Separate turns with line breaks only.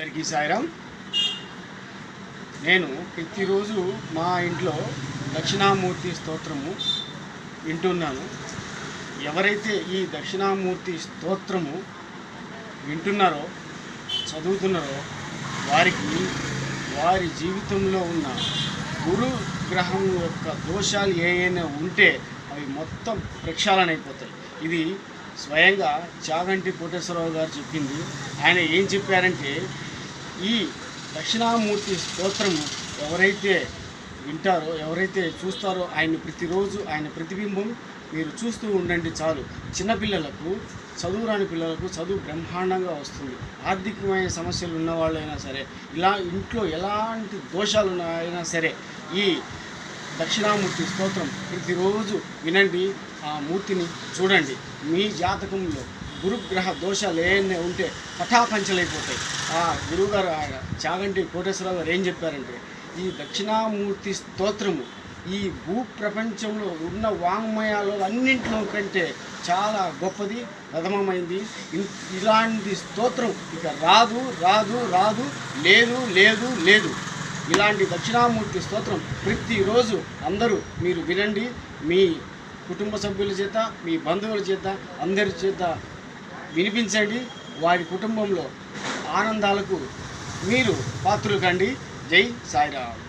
అందరికీ సాయిరామ్. నేను ప్రతిరోజు మా ఇంట్లో దక్షిణామూర్తి స్తోత్రము వింటున్నాను. ఎవరైతే ఈ దక్షిణామూర్తి స్తోత్రము వింటున్నారో చదువుతున్నారో వారికి వారి జీవితంలో ఉన్న గురు గ్రహం యొక్క దోషాలు ఏమైనా ఉంటే అవి మొత్తం ప్రక్షాళన అయిపోతాయి. ఇది స్వయంగా చాగంటి కోటేశ్వరరావు గారు చెప్పింది. ఆయన ఏం చెప్పారంటే ఈ దక్షిణామూర్తి స్తోత్రం ఎవరైతే వింటారో ఎవరైతే చూస్తారో ఆయన ప్రతిరోజు ఆయన ప్రతిబింబం మీరు చూస్తూ ఉండండి చాలు. చిన్నపిల్లలకు చదువు రాని పిల్లలకు చదువు బ్రహ్మాండంగా వస్తుంది. ఆర్థికమైన సమస్యలు ఉన్న వాళ్ళైనా సరే ఇలా ఇంట్లో ఎలాంటి దోషాలు అయినా సరే ఈ దక్షిణామూర్తి స్తోత్రం ప్రతిరోజు వినండి ఆ మూర్తిని చూడండి. మీ జాతకంలో గురుగ్రహ దోషాలు ఏమైనా ఉంటే పటాపంచలైపోతాయి ఆ గురువుగారు ఆయన చాగంటి కోటేశ్వరరావు గారు ఏం చెప్పారంటే ఈ దక్షిణామూర్తి స్తోత్రము ఈ భూ ప్రపంచంలో ఉన్న వాంగ్మయాలు అన్నింటిలో కంటే చాలా గొప్పది ప్రథమమైంది. ఇలాంటి స్తోత్రం ఇక రాదు రాదు రాదు లేదు లేదు లేదు. ఇలాంటి దక్షిణామూర్తి స్తోత్రం ప్రతిరోజు అందరూ మీరు వినండి. మీ కుటుంబ సభ్యుల చేత మీ బంధువుల చేత అందరి చేత వినిపించండి. వారి కుటుంబంలో ఆనందాలకు మీరు పాత్రులు కండి. జై సాయిరామ్.